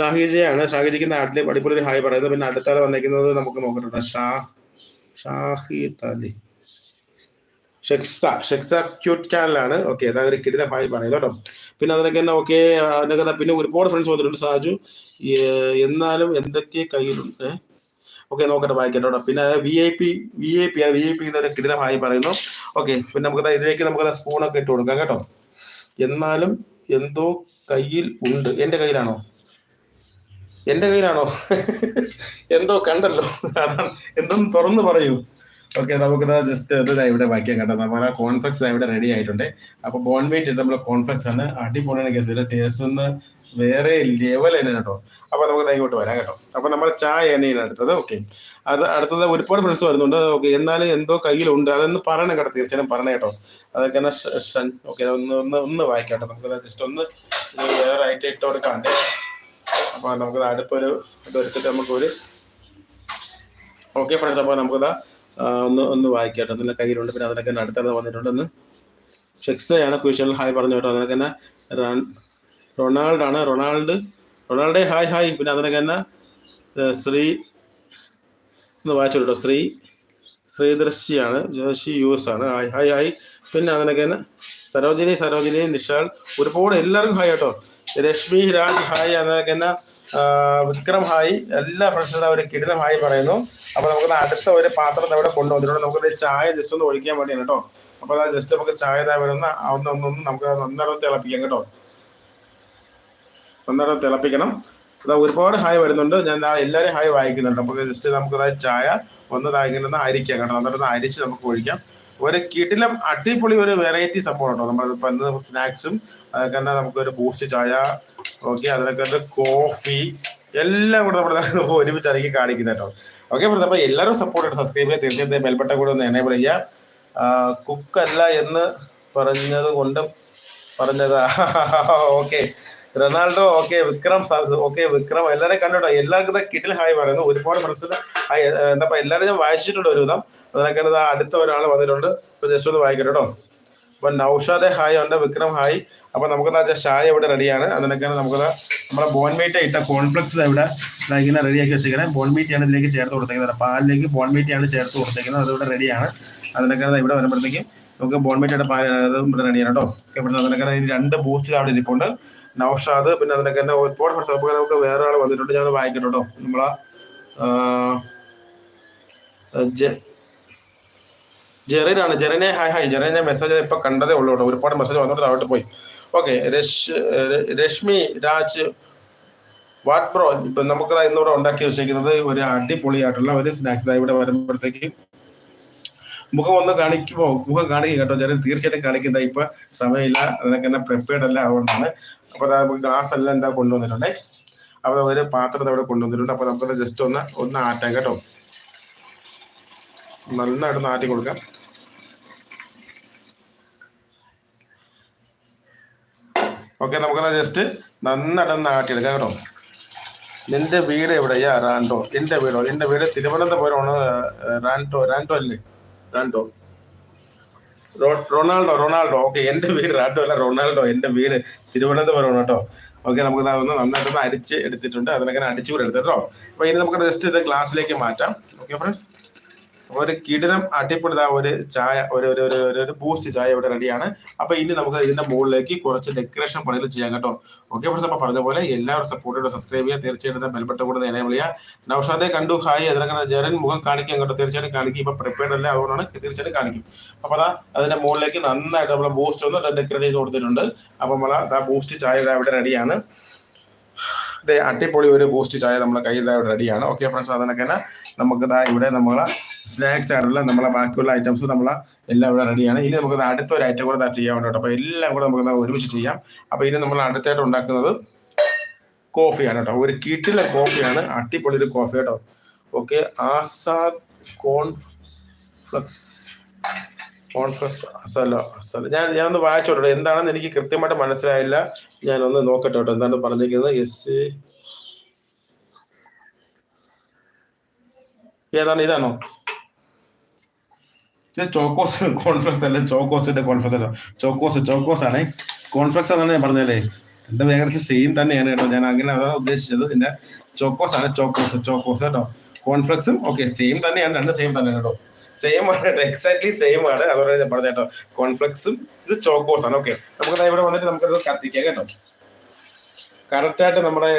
ഷാഹിജയാണ് ഷാഹിജിക്ക് നാട്ടിൽ അടിപൊളി ഒരു ഹായ് പറയുന്നത്. പിന്നെ അടുത്ത വന്നിരിക്കുന്നത് നമുക്ക് നോക്കട്ടെ. ഷാ ഷാഹിദ് അലി ഷെക്സ ക്യൂട്ട് ചാനലാണ് ഓക്കെ അതാ ഒരു കിടില പറയുന്നത് കേട്ടോ. പിന്നെ അതിനൊക്കെ തന്നെ ഓക്കെ അതിനൊക്കെ പിന്നെ ഒരുപാട് ഫ്രണ്ട്സ് വന്നിട്ടുണ്ട്. സാജു എന്നാലും എന്തൊക്കെ കയ്യിലുണ്ട് ഓക്കെ നോക്കട്ടെ വായിക്കട്ടെ കേട്ടോ. പിന്നെ V I P V I P ആണ്. വി ഐ പി എന്നൊരു കിടില പറയുന്നു. ഓക്കെ പിന്നെ നമുക്ക് ഇതിലേക്ക് നമുക്ക് സ്പൂണൊക്കെ ഇട്ട് കൊടുക്കാം കേട്ടോ. എന്നാലും എന്തോ കയ്യിൽ ഉണ്ട്. എന്റെ കയ്യിലാണോ? എന്റെ കയ്യിലാണോ? എന്തോ കണ്ടല്ലോ. അതാണ്. എന്തും തുറന്നു പറയൂ. ഓക്കെ നമുക്കിത് ജസ്റ്റ് ഇത് ഇവിടെ വായിക്കാൻ കേട്ടോ നമ്മളെ കോൺഫ്ലക്സ് ഇവിടെ റെഡി ആയിട്ടുണ്ട്. അപ്പൊ ബോൺമേറ്റ് നമ്മൾ കോൺഫ്ലക്സ് ആണ് അടിപൊളിയാണ് കേസ് ടേസ്റ്റ് ഒന്ന് വേറെ ലെവൽ തന്നെ കേട്ടോ. അപ്പൊ നമുക്ക് ഇങ്ങോട്ട് വരാം കേട്ടോ. അപ്പൊ നമ്മൾ ചായ തന്നെയാണ് അടുത്തത് ഓക്കെ. അത് അടുത്തത് ഒരുപാട് ഫ്രണ്ട്സ് വരുന്നുണ്ട്. ഓക്കെ എന്നാലും എന്തോ കയ്യിലുണ്ട്. അതൊന്ന് പറയണം കേട്ടോ തീർച്ചയായും പറയണം കേട്ടോ. അതൊക്കെ ഓക്കെ ഒന്ന് ഒന്ന് ഒന്ന് വായിക്കാം കേട്ടോ. നമുക്ക് ജസ്റ്റ് ഒന്ന് വേറെ ആയിട്ട് ഇട്ട് കൊടുക്കാം അപ്പൊ നമുക്ക് അടുത്തൊരു ഇത് എടുത്തിട്ട് നമുക്കൊരു ഓക്കെ ഫ്രണ്ട്സ് അപ്പോൾ നമുക്ക് ആ, ഒന്ന് ഒന്ന് വായിക്കട്ടെ. നല്ല കയ്യിലുണ്ട്. പിന്നെ അതിനൊക്കെ തന്നെ അടുത്തത് വന്നിട്ടുണ്ട് ഒന്ന് ഷെക്സയാണ് ക്വസ്റ്റ്യനിൽ ഹായ് പറഞ്ഞു കേട്ടോ. അതിനൊക്കെ തന്നെ റൺ- റൊണാൾഡ് ആണ് റൊണാൾഡ് റൊണാൾഡേ ഹായ് ഹായ്. പിന്നെ അതിനൊക്കെ തന്നെ ശ്രീ ഒന്ന് വായിച്ചു കേട്ടോ. ശ്രീ ശ്രീദർശിയാണ് ജോഷി യൂസ് ആണ്. Hi hi hi. പിന്നെ അതിനൊക്കെ തന്നെ സരോജിനി സരോജിനി നിഷാൽ. ഒരുപാട് എല്ലാവർക്കും ഹായ് കേട്ടോ. രശ്മി രാജ് ഹായ് എന്ന തന്നെ ആ, വിക്രം ഹായ് എല്ലാ ഫ്രണ്ട്സും ഒരു കിടിലം ഹായ് പറയുന്നു. അപ്പൊ നമുക്ക് അടുത്ത ഒരു പാത്രം അവിടെ കൊണ്ടുവന്നിട്ടുണ്ട് നമുക്ക് ചായ ജസ്റ്റ് ഒന്ന് ഒഴിക്കാൻ വേണ്ടിയാണ് കേട്ടോ. അപ്പൊ അത് ജസ്റ്റ് നമുക്ക് ചായ വരുന്ന ഒന്ന് ഒന്ന് ഒന്ന് നമുക്ക് നന്നായിട്ട് തിളപ്പിക്കാം കേട്ടോ. നന്നായിട്ട് തിളപ്പിക്കണം. അതാ ഒരുപാട് ഹായ് വരുന്നുണ്ട്. ഞാൻ എല്ലാവരും ഹായ് വായിക്കുന്നുണ്ട്. നമുക്ക് ജസ്റ്റ് നമുക്ക് ചായ ഒന്ന് ഇങ്ങനെ അരിക്കാം കേട്ടോ. നന്നായിട്ട് അരിച്ച് നമുക്ക് ഒഴിക്കാം. ഒരു കിടിലം അടിപൊളി ഒരു വെറൈറ്റി സംഭവം ഉണ്ടോ നമ്മൾ ഇപ്പൊ എന്ത് സ്നാക്സും അതൊക്കെ തന്നെ നമുക്ക് ഒരു ബൂസ്റ്റ് ചായ ഓക്കെ അതിനൊക്കെ കോഫി എല്ലാം കൂടെ നമ്മുടെ *laughs* ഒരുമിച്ച് ഇറങ്ങി കാണിക്കുന്നത് കേട്ടോ ഓക്കെ അപ്പോൾ എല്ലാവരും സപ്പോർട്ട് ചെയ്ത് സബ്സ്ക്രൈബ് ചെയ്യുക. തീർച്ചയായിട്ടും ബെൽബട്ടൺ കൂടെ ഒന്ന് എനേബിൾ ചെയ്യുക. കുക്കല്ല എന്ന് പറഞ്ഞത് കൊണ്ടും പറഞ്ഞതാ. *laughs* Okay Ronaldo okay Vikram okay Vikram എല്ലാവരെയും കണ്ടോ എല്ലാവർക്കും കിട്ടിൽ ഹായ് പറയുന്നു ഒരുപാട് ഹായ് എന്താ എല്ലാവരും ഞാൻ വായിച്ചിട്ടുണ്ട് ഒരുവിധം അതിനൊക്കെ അടുത്ത ഒരാൾ വന്നിട്ടുണ്ട്. ജസ്റ്റ് ഒന്ന് വായിക്കട്ടെ കേട്ടോ. അപ്പൊ നൗഷാദെ ഹായ് ഉണ്ട് വിക്രം ഹായ്. അപ്പൊ നമുക്ക് എന്താ ചായ ഇവിടെ റെഡിയാണ് അതിനൊക്കെയാണ് നമുക്ക് നമ്മുടെ ബോൺമീറ്റ് ഇട്ട കോൺഫ്ലെക്സ് ഇവിടെ ഇങ്ങനെ റെഡിയാക്കി വെച്ചിരിക്കുന്നത് ബോൺമീറ്റ് ആണ് ഇതിലേക്ക് ചേർത്ത് കൊടുത്തേക്കുന്നത്. പാലിലേക്ക് ബോൺമീറ്റ് ആണ് ചേർത്ത് കൊടുത്തേക്കുന്നത്. അതിവിടെ റെഡിയാണ് അതിനൊക്കെ ഇവിടെ വരുമ്പോഴത്തേക്കും നമുക്ക് ബോൺമീറ്റയുടെ പാൽ ഇവിടെ റെഡിയാണ് കേട്ടോ. ഇവിടെ അതിനൊക്കെ രണ്ട് ബൂസ്റ്റ് അവിടെ ഇരിപ്പുണ്ട്. നൗഷാദ് പിന്നെ അതിനൊക്കെ തന്നെ ഒരുപാട് ഫ്രണ്ട്സ് നമുക്ക് വേറെ ആൾ വന്നിട്ടുണ്ട്. ഞാൻ വായിക്കട്ടോ കേട്ടോ. നമ്മളാ ജെറിനാണ്. ജെറിനെ ഹായ് ഹായ്. ജെറിനെ മെസ്സേജ് ഇപ്പൊ കണ്ടതേ ഉള്ളൂ ഒരുപാട് മെസ്സേജ് വന്നിട്ട് താഴോട്ട് പോയി. Okay Rashmi Raj what bro ഇപ്പൊ നമുക്ക് ഇന്നിവിടെ ഉണ്ടാക്കി വെച്ചേക്കുന്നത് ഒരു അടിപൊളിയായിട്ടുള്ള ഒരു സ്നാക്സ് ഇവിടെ വരുമ്പോഴത്തേക്ക് മുഖം ഒന്ന് കാണിക്കുമോ മുഖം കാണിക്കും കേട്ടോ. ജെറിൻ തീർച്ചയായിട്ടും കാണിക്കുന്ന ഇപ്പൊ സമയമില്ല. അതൊക്കെ തന്നെ പ്രിപ്പയർഡ് അല്ല അതുകൊണ്ടാണ്. അപ്പൊ ഗ്ലാസ് എല്ലാം എന്താ കൊണ്ടുവന്നിട്ടുണ്ടേ. അപ്പൊ ഒരു പാത്രത്തെ അവിടെ കൊണ്ടുവന്നിട്ടുണ്ട്. അപ്പൊ നമുക്ക് ജസ്റ്റ് ഒന്ന് ഒന്ന് ആറ്റാം കേട്ടോ. നന്നായിട്ട് ആറ്റി കൊടുക്കാം. ഓക്കെ നമുക്കത് ജസ്റ്റ് നന്നായിട്ട് ഒന്ന് ആട്ടിയെടുക്കാം കേട്ടോ. നിന്റെ വീട് എവിടെയാ? റാൻഡോ. എന്റെ വീടോ? എന്റെ വീട് തിരുവനന്തപുരമാണ് റാൻഡോ റാൻഡോ അല്ലേ? റാൻഡോ. Ronaldo Ronaldo. ഓക്കെ എന്റെ വീട് റാൻഡോ അല്ല റൊണാൾഡോ. എന്റെ വീട് തിരുവനന്തപുരമാണ് കേട്ടോ. ഓക്കെ നമുക്ക് ഒന്ന് നന്നായിട്ടൊന്ന് അരിച്ച് എടുത്തിട്ടുണ്ട്. അതിനൊക്കെ അടിച്ചു കൂടെ എടുത്തിട്ടോ അപ്പൊ ഇനി നമുക്ക് ജസ്റ്റ് ഇത് ഗ്ലാസ്സിലേക്ക് മാറ്റാം. ഓക്കെ ഫ്രണ്ട്സ് ഒരു കിടിലം അടിപൊളിത ഒരു ചായ ഒരു ഒരു ഒരു ഒരു- ബൂസ്റ്റ് ചായ ഇവിടെ റെഡിയാണ് അപ്പൊ ഇനി നമുക്ക് ഇതിന്റെ മുകളിലേക്ക് കുറച്ച് ഡെക്കറേഷൻ പണികൾ ചെയ്യാം കേട്ടോ. ഓക്കെ ഫ്രണ്ട്സ് അപ്പൊ പറഞ്ഞ പോലെ എല്ലാവരും സപ്പോർട്ട് സബ്സ്ക്രൈബ് ചെയ്യുക. തീർച്ചയായിട്ടും ബെൽബട്ട കൂടെ എനേബിൾ ചെയ്യുക. നൗഷാദെ കണ്ടു ഹായ് അതിനങ്ങനെ ജെറിൻ മുഖം കാണിക്കാൻ കേട്ടോ തീർച്ചയായിട്ടും കാണിക്കും. ഇപ്പൊ പ്രിപ്പയർഡ് അല്ല അതുകൊണ്ടാണ് തീർച്ചയായിട്ടും കാണിക്കും. അപ്പൊ അതാ അതിന്റെ മുകളിലേക്ക് നന്നായിട്ട് നമ്മൾ ബൂസ്റ്റ് ഒന്ന് ഡെക്കറേറ്റ് ചെയ്ത് കൊടുത്തിട്ടുണ്ട്. അപ്പൊ നമ്മൾ ആ ബൂസ്റ്റ് ചായ ഇവിടെ റെഡിയാണ് ദേ അടിപൊളി ഒരു ബൂസ്റ്റ് ചായ നമ്മുടെ കയ്യിൽ റെഡിയാണ് ഓക്കെ ഫ്രണ്ട്സ് അതിനൊക്കെ തന്നെ നമുക്ക് ഇവിടെ നമ്മളെ സ്നാക്സ് ആയിട്ടുള്ള നമ്മളെ ബാക്കിയുള്ള ഐറ്റംസ് നമ്മളെ എല്ലാം ഇവിടെ റെഡിയാണ് ഇനി നമുക്ക് അടുത്ത ഒരു ഐറ്റം കൂടെ ചെയ്യാൻ വേണ്ടി അപ്പൊ എല്ലാം കൂടെ നമുക്ക് ഒരുമിച്ച് ചെയ്യാം. അപ്പൊ ഇനി നമ്മൾ അടുത്തായിട്ട് ഉണ്ടാക്കുന്നത് കോഫിയാണ് കേട്ടോ. ഒരു കിട്ടിലെ കോഫിയാണ് അടിപൊളി ഒരു കോഫി കേട്ടോ. ഓക്കെ ആസാദ് കോൺഫ്ലക്സ് കോൺഫ്ലക്സ് അസല അസല ഞാൻ ഞാൻ ഒന്ന് വായിച്ചോട്ടെ. എന്താണെന്ന് എനിക്ക് കൃത്യമായിട്ട് മനസ്സിലായില്ല. ഞാനൊന്ന് നോക്കട്ടെ കേട്ടോ. എന്താണ് പറഞ്ഞിരിക്കുന്നത്? എസ് ഏതാണ് ഇതാണോ? ഇത് ചോക്കോസ് കോൺഫ്ലക്സ് അല്ല ചോക്കോസിന്റെ കോൺഫ്ലക്സ് അല്ല. ചോക്കോസ് ചോക്കോസ് ആണേ. കോൺഫ്ലക്സ് എന്നാണ് ഞാൻ പറഞ്ഞല്ലേ എന്റെ ഏകദേശം സെയിം തന്നെയാണ് കേട്ടോ. ഞാൻ അങ്ങനെ അതാണ് ഉദ്ദേശിച്ചത്. പിന്നെ ചോക്കോസ് ആണ്. ചോക്കോസ് ചോക്കോസ് കേട്ടോ. കോൺഫ്ലക്സും ഓക്കെ സെയിം തന്നെയാണ്. രണ്ട് സെയിം തന്നെയാണ് കേട്ടോ. സെയിം ആണ്. എക്സാക്ട്ലി സെയിം ആണ്. അതുപോലെ ഞാൻ പറഞ്ഞ കേട്ടോ. കോൺഫ്ലക്സും ഇത് ചോക്കോസ് ആണ്. ഓക്കെ നമുക്ക് ഇവിടെ വന്നിട്ട് നമുക്കത് കത്തിക്കാം കേട്ടോ. കറക്റ്റായിട്ട് നമ്മുടെ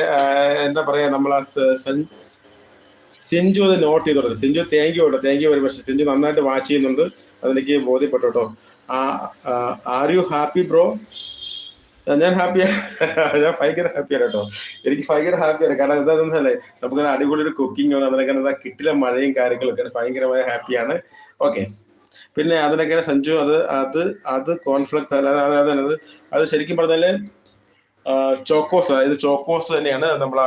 എന്താ പറയാ നമ്മൾ സിഞ്ചു അത് നോട്ട് ചെയ്തോളൂ സിഞ്ചു താങ്ക് യു കേട്ടോ. Thank you very much Sinju നന്നായിട്ട് വാച്ച് ചെയ്യുന്നുണ്ട്. അതെനിക്ക് ബോധ്യപ്പെട്ടു കേട്ടോ. ആർ യു ഹാപ്പി ബ്രോ ഞാൻ ഹാപ്പിയാ *laughs* ഞാൻ ഭയങ്കര ഹാപ്പിയാണ് കേട്ടോ. എനിക്ക് ഭയങ്കര ഹാപ്പിയാണ് കാരണം എന്താണെന്ന് വെച്ചാലേ നമുക്ക് അടിപൊളി ഒരു കുക്കിംഗ് ആണ് അതിനൊക്കെ എന്താ കിട്ടില്ല മഴയും കാര്യങ്ങളൊക്കെ ഭയങ്കരമായ ഹാപ്പിയാണ് ഓക്കെ പിന്നെ അതിനൊക്കെ സഞ്ജു അത് അത് അത് കോൺഫ്ലക്സ് അല്ല അത് അത് ശരിക്കും പറഞ്ഞാൽ ചോക്കോസ് അതായത് ചോക്കോസ് തന്നെയാണ് നമ്മൾ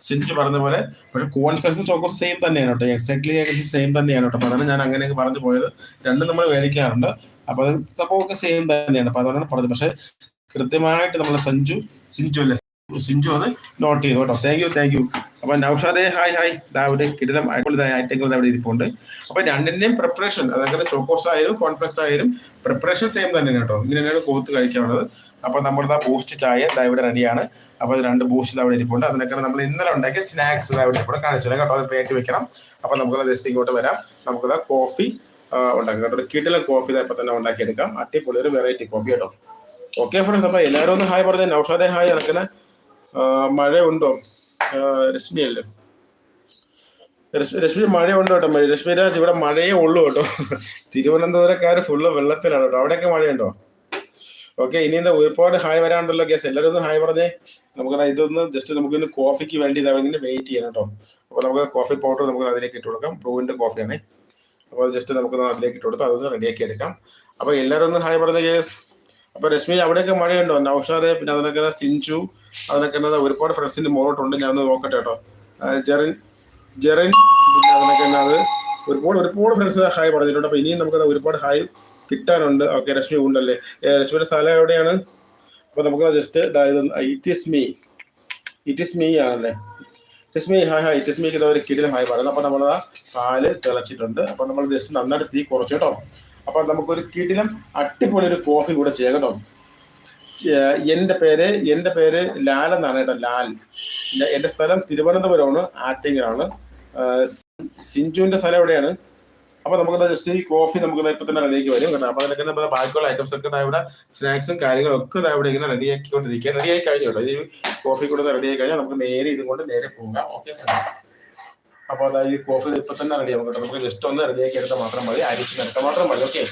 സിഞ്ചു പറഞ്ഞ പോലെ. പക്ഷെ കോൺഫ്ലക്സ് ചോക്കോസ് സെയിം തന്നെയാണ് കേട്ടോ. എക്സാക്ട്ലി സെയിം തന്നെയാണ് കേട്ടോ. അതാണ് ഞാൻ അങ്ങനെ പറഞ്ഞു പോയത്. രണ്ടും നമ്മൾ മേടിക്കാറുണ്ട്. അപ്പൊ അത് സംഭവമൊക്കെ സെയിം തന്നെയാണ്. അപ്പൊ അതുകൊണ്ടാണ് പറഞ്ഞത്. പക്ഷെ കൃത്യമായിട്ട് നമ്മൾ സഞ്ജു സിഞ്ചു അല്ലേ? സിഞ്ചു അത് നോട്ട് ചെയ്തു കേട്ടോ. താങ്ക് യു താങ്ക് യു അപ്പൊ നൗഷാദേ ഹായ് ഹായ് ദാവിടെ കിടിലം ഐറ്റങ്ങൾ അവിടെ ഇരിപ്പുണ്ട്. അപ്പൊ രണ്ടിന്റെയും പ്രിപ്പറേഷൻ അതായത് ചോക്കോസ് ആയാലും കോൺഫ്ലക്സ് ആയാലും പ്രിപ്പറേഷൻ സെയിം തന്നെയാണ് കേട്ടോ. ഇങ്ങനെയാണ് കോത്ത് കഴിക്കാനുള്ളത്. അപ്പൊ നമ്മുടെ ബൂസ്റ്റ് ചായ ഇവിടെ റെഡിയാണ് അപ്പൊ രണ്ട് ബൂസ്റ്റ് അവിടെ ഇരിപ്പുണ്ട്. അതിനൊക്കെ നമ്മൾ ഇന്നലെ ഉണ്ടാക്കിയ സ്നാക്സ് അവിടെ ഇപ്പോൾ കാണിച്ചത് കേട്ടോ. അത് പേറ്റ് വെക്കണം. അപ്പൊ നമുക്ക് ജസ്റ്റ് ഇങ്ങോട്ട് വരാം. നമുക്കത് കോഫി ഉണ്ടാക്കാം. കേട്ടോ കിടിലം കോഫി ഇപ്പൊ തന്നെ ഉണ്ടാക്കിയെടുക്കാം. അടിപൊളി ഒരു വെറൈറ്റി കോഫി കേട്ടോ. ഓക്കെ ഫ്രണ്ട്സ് അപ്പൊ എല്ലാവരും ഒന്ന് ഹായ് പറഞ്ഞു നൗഷാദെ ഹായ് ഇറക്കുന്ന മഴ ഉണ്ടോ രശ്മി അല്ലേ? രശ്മി മഴ ഉണ്ടോ കേട്ടോ? രശ്മി രാജ് ഇവിടെ മഴയേ ഉള്ളൂ കേട്ടോ. *laughs* തിരുവനന്തപുരക്കാർ ഫുള്ള് വെള്ളത്തിലാണ് കേട്ടോ. അവിടെയൊക്കെ മഴയുണ്ടോ? ഓക്കെ ഇനി എന്താ ഒരുപാട് ഹായ് വരാണ്ടല്ലോ ഗ്യാസ് എല്ലാവരും ഒന്ന് ഹായ് പറഞ്ഞേ. നമുക്ക് ഇതൊന്ന് ജസ്റ്റ് നമുക്ക് ഇന്ന് കോഫിക്ക് വേണ്ടി ഇതാ ഇങ്ങനെ വെയിറ്റ് ചെയ്യണം കേട്ടോ. അപ്പോൾ നമുക്ക് കോഫി പൗഡർ നമുക്ക് അതിലേക്ക് ഇട്ട് കൊടുക്കാം. ബ്രൂവിന്റെ കോഫിയാണേ അപ്പോൾ ജസ്റ്റ് നമുക്ക് അതിലേക്ക് ഇട്ട് കൊടുത്ത് അതൊന്ന് റെഡിയാക്കി എടുക്കാം. അപ്പോൾ എല്ലാവരും ഒന്ന് ഹായ് പറഞ്ഞേ ഗ്യാസ് അപ്പൊ രശ്മി അവിടെയൊക്കെ മഴയുണ്ടോ? നൗഷാദ് പിന്നെ അതിനൊക്കെ സിഞ്ചു അതിനൊക്കെ ഒരുപാട് ഫ്രണ്ട്സിന്റെ മോളോട്ടുണ്ട് ഞാൻ നോക്കട്ടെ കേട്ടോ. ജെറിൻ ജെറിൻ പിന്നെ അതിനൊക്കെ അത് ഒരുപാട് ഒരുപാട് ഫ്രണ്ട്സ് ഹായ് പറഞ്ഞിട്ടുണ്ട്. അപ്പൊ ഇനിയും നമുക്ക് ഒരുപാട് ഹായ് കിട്ടാനുണ്ട്. ഓക്കെ രശ്മി ഉണ്ടല്ലേ? രശ്മിയുടെ സ്ഥലം എവിടെയാണ്? അപ്പൊ നമുക്ക് ജസ്റ്റ് അതായത് it is me it is me ആണല്ലേ? It me hi hi. It is meek ഇതൊരു കിടിലും ഹായ് പറയുന്നത് അപ്പൊ നമ്മൾ പാൽ തിളച്ചിട്ടുണ്ട്. അപ്പൊ നമ്മൾ ജസ്റ്റ് നന്നായിട്ട് തീ കുറച്ചു കേട്ടോ. അപ്പൊ നമുക്കൊരു കിടിലം അടിപൊളി ഒരു കോഫി കൂടെ ചെയ്യാം എന്റെ പേര് എന്റെ പേര് ലാൽ എന്നാണ് കേട്ടോ ലാൽ. എന്റെ സ്ഥലം തിരുവനന്തപുരമാണ് ആറ്റിങ്ങലാണ്. സിഞ്ചുവിന്റെ സ്ഥലം എവിടെയാണ് അപ്പൊ നമുക്ക് ജസ്റ്റ് ഈ കോഫി നമുക്ക് ഇപ്പൊ തന്നെ റെഡിയാക്കി വരും കേട്ടോ. അപ്പൊ അതിനൊക്കെ നമ്മുടെ ബാക്കിയുള്ള ഐറ്റംസ് ഒക്കെ ഇവിടെ സ്നാക്സും കാര്യങ്ങളും ഒക്കെ ഇവിടെ ഇങ്ങനെ റെഡിയാക്കിക്കൊണ്ടിരിക്കുക റെഡിയായി കഴിഞ്ഞു കേട്ടോ. ഈ കോഫി കൂടെ റെഡിയായി കഴിഞ്ഞാൽ നമുക്ക് നേരെ ഇതുകൊണ്ട് നേരെ പോകാം. ഓക്കെ അപ്പൊ അതായത് കോഫി ഇപ്പൊ തന്നെ റെഡിയാവും കേട്ടോ നമുക്ക് ജസ്റ്റ് ഒന്ന് റെഡിയാക്കി എടുത്താൽ മാത്രം മതി. അരിച്ച് എടുത്താൽ മാത്രം മതി ഓക്കെ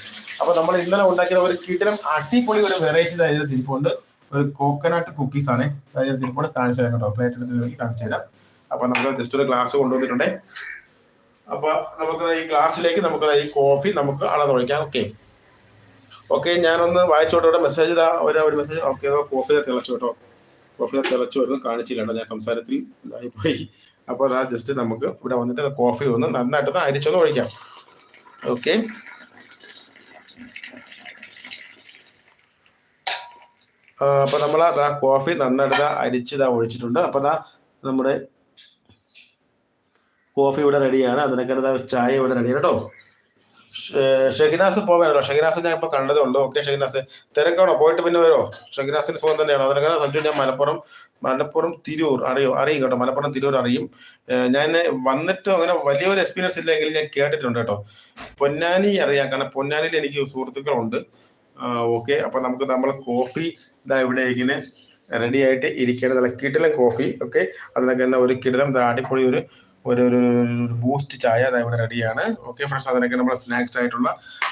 അപ്പൊ നമ്മൾ ഇന്നലെ ഉണ്ടാക്കിയ ഒരു കീട്ടിലും അടിപൊളി ഒരു വെറൈറ്റി അതായത് തിരിപ്പുണ്ട് ഒരു കോക്കനട്ട് കുക്കീസ് ആണ്. അതായത് തിരിപ്പോട് കാണിച്ചു തരാം കേട്ടോ. പ്ലേറ്റ് എടുത്ത് കാണിച്ചു തരാം. അപ്പൊ നമുക്ക് ജസ്റ്റ് ഒരു ഗ്ലാസ് കൊണ്ടുവന്നിട്ടുണ്ടേ. അപ്പൊ നമുക്ക് ഈ ഗ്ലാസ്സിലേക്ക് നമുക്ക് ഈ കോഫി നമുക്ക് അളന്ന് ഒഴിക്കാം ഓക്കെ ഓക്കെ ഞാനൊന്ന് വായിച്ചോട്ടെ. മെസ്സേജ് ഇതാ ഒരു ഒരു മെസ്സേജ് ഓക്കെ കോഫി തിളച്ചു കേട്ടോ. കോഫി തിളച്ചു വരുന്നു. കാണിച്ചില്ല ഞാൻ സംസാരത്തിൽ. ഇതായിപ്പോയി അപ്പോൾ അതാ ജസ്റ്റ് നമുക്ക് ഇവിടെ വന്നിട്ട് കോഫി ഒന്ന് നന്നായിട്ടൊന്ന് അരിച്ചൊന്ന് ഒഴിക്കാം. ഓക്കെ അപ്പോൾ നമ്മൾ അതാ കോഫി നന്നായിട്ട് അരിച്ച് ഇതാ ഒഴിച്ചിട്ടുണ്ട്. അപ്പോൾ അതാ നമ്മുടെ കോഫി ഇവിടെ റെഡിയാണ് അതിനൊക്കെ ചായ ഇവിടെ റെഡിയാണ് കേട്ടോ ഷെഹിനാസ് പോവാനല്ലോ ഷെഹിനാസ് ഞാൻ ഇപ്പൊ കണ്ടതേ ഉള്ളൂ. ഓക്കെ ഷെഹിനാസ്. തിരക്കാണോ പോയിട്ട് പിന്നെ വരോ ഷെഹിനാസിന് സുഖം തന്നെയാണോ? അതിനൊക്കെ സഞ്ജു ഞാൻ മലപ്പുറം മലപ്പുറം തിരൂർ അറിയോ അറിയും കേട്ടോ. മലപ്പുറം തിരൂർ അറിയും. ഞാൻ വന്നിട്ട് അങ്ങനെ വലിയൊരു എക്സ്പീരിയൻസ് ഇല്ലെങ്കിൽ ഞാൻ കേട്ടിട്ടുണ്ട് കേട്ടോ. പൊന്നാനി അറിയാം. കാരണം പൊന്നാനിയിൽ എനിക്ക് സുഹൃത്തുക്കളുണ്ട്. ഓക്കെ. അപ്പൊ നമുക്ക് നമ്മൾ കോഫി ഇതാ ഇവിടെ ഇങ്ങനെ റെഡി ആയിട്ട് ഇരിക്കേണ്ടത് കിടലം കോഫി. ഓക്കെ. അതിനൊക്കെ തന്നെ ഒരു കിടിലം അടിപൊളി ഒരു ഒരു ഒരു ബൂസ്റ്റ് ചായ അതായത് ഇവിടെ റെഡിയാണ് ഓക്കെ ഫ്രണ്ട്സ് അതിനൊക്കെ നമ്മുടെ സ്നാക്സ് ആയിട്ടുള്ള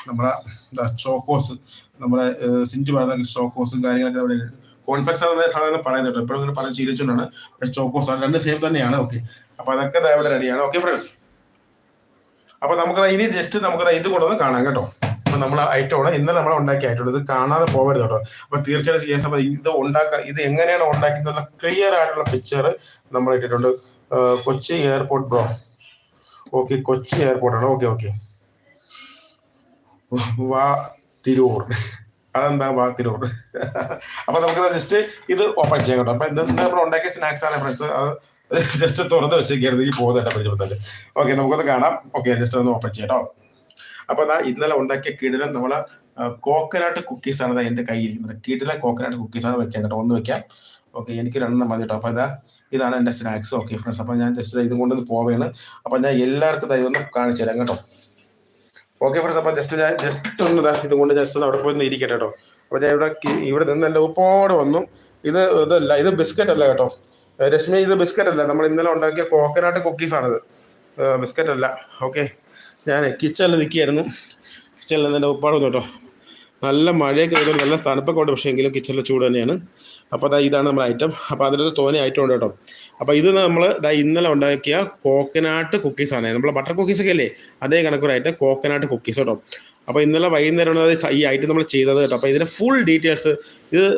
നമ്മുടെ ചോക്കോസ് നമ്മുടെ സിഞ്ചു പറയുന്ന ചോക്കോസും കാര്യങ്ങളൊക്കെ അവിടെ കോൺഫ്ലെക്സ് ആണ് സാധാരണ പറയുന്നത് എപ്പോഴും ഇങ്ങനെ പറഞ്ഞ് ശീലിച്ചുകൊണ്ടാണ് പക്ഷേ ചോക്കോസ് ആണ്. രണ്ട് സെയിം തന്നെയാണ്. ഓക്കെ അപ്പൊ അതൊക്കെ ഇവിടെ റെഡിയാണ് ഓക്കെ ഫ്രണ്ട്സ് അപ്പൊ നമുക്ക് ഇനി ജസ്റ്റ് നമുക്ക് ഇത് കൊണ്ടൊന്ന് കാണാം കേട്ടോ. അപ്പൊ നമ്മൾ ഐറ്റമാണ് ഇന്നലെ നമ്മൾ ഉണ്ടാക്കിയ ഐറ്റം ഇത് കാണാതെ പോകരുത് കേട്ടോ. അപ്പൊ തീർച്ചയായിട്ടും ഇത് ഉണ്ടാക്കാൻ ഇത് എങ്ങനെയാണ് ഉണ്ടാക്കുന്നത് ക്ലിയർ ആയിട്ടുള്ള പിക്ചർ നമ്മൾ ഇട്ടിട്ടുണ്ട്. Kochi airport bro okay Kochi എയർപോർട്ടാണ് okay okay വാ തിരൂർ. അതെന്താ വാ തിരൂർ? അപ്പൊ നമുക്ക് ജസ്റ്റ് ഇത് ഓപ്പൺ ചെയ്യാം കേട്ടോ. അപ്പൊ നമ്മൾ ഉണ്ടാക്കിയ സ്നാക്സ് ആണ് ഫ്രണ്ട്സ് അത് ജസ്റ്റ് തുറന്ന് വെച്ചേക്കരുത് ഈ പോകുന്നതായിട്ട് പരിചയപ്പെടുത്താൽ ഓക്കെ നമുക്കൊന്ന് കാണാം. ഓക്കെ ജസ്റ്റ് ഒന്ന് ഓപ്പൺ ചെയ്യാം അപ്പോൾ അതാ ഇന്നലെ ഉണ്ടാക്കിയ കിടിലൻ നമ്മൾ കോക്കനട്ട് കുക്കീസ് ആണ് എന്റെ കയ്യിൽ ഇരിക്കുന്നത് കിടില കോക്കനട്ട് കുക്കീസ് ആണ് വെക്കാൻ കേട്ടോ. ഒന്ന് വെക്കാം. ഓക്കെ എനിക്ക് രണ്ടെണ്ണം മതി കേട്ടോ അപ്പോൾ ഇതാ ഇതാണ് എന്റെ സ്നാക്സ് ഓക്കെ ഫ്രണ്ട്സ് അപ്പോൾ ഞാൻ ജസ്റ്റ് ഇതും കൊണ്ടൊന്ന് പോവുകയാണ് അപ്പോൾ ഞാൻ എല്ലാവർക്കും ഇതൊന്ന് കാണിച്ചു തരാം കേട്ടോ. ഓക്കെ ഫ്രണ്ട്സ് അപ്പോൾ ജസ്റ്റ് ഞാൻ ജസ്റ്റ് ഒന്ന് ഇതാ ഇതും കൊണ്ട് ജസ്റ്റ് ഒന്ന് അവിടെ പോയി ഒന്ന് ഇരിക്കട്ടെ കേട്ടോ അപ്പോൾ ഞാൻ ഇവിടെ ഇവിടെ നിന്ന് എന്റെ ഉപ്പോടെ വന്നു. ഇത് ഇതല്ല ഇത് ബിസ്ക്കറ്റ് അല്ല കേട്ടോ. രശ്മി ഇത് ബിസ്ക്കറ്റ് അല്ല. നമ്മൾ ഇന്നലെ ഉണ്ടാക്കിയ കോക്കനട്ട് കുക്കീസാണിത് ബിസ്ക്കറ്റ് അല്ല. ഓക്കെ ഞാൻ കിച്ചണിൽ നിൽക്കുകയായിരുന്നു. കിച്ചണിൽ നിന്ന് എന്റെ ഉപ്പാട് വന്നു കേട്ടോ നല്ല മഴയൊക്കെ ആയതുകൊണ്ട് നല്ല തണുപ്പൊക്കെ ഉണ്ട് പക്ഷേ എങ്കിലും കിച്ചണിൽ ചൂട് തന്നെയാണ്. അപ്പോൾ അതാ ഇതാണ് നമ്മുടെ ഐറ്റം അപ്പോൾ അതിനകത്ത് തോനെ ഐറ്റം ഉണ്ട് കേട്ടോ. അപ്പോൾ ഇത് നമ്മൾ ഇതാ ഇന്നലെ ഉണ്ടാക്കിയ കോക്കനാട്ട് കുക്കീസാണ് നമ്മൾ ബട്ടർ കുക്കീസൊക്കെ അല്ലേ അതേ കണക്കൊരു ഐറ്റം കോക്കനാട്ട് കുക്കീസ് കേട്ടോ. അപ്പോൾ ഇന്നലെ വൈകുന്നേരമാണ് ഈ ഐറ്റം നമ്മൾ ചെയ്തത് കേട്ടോ. അപ്പോൾ ഇതിന്റെ ഫുൾ ഡീറ്റെയിൽസ് ഇത്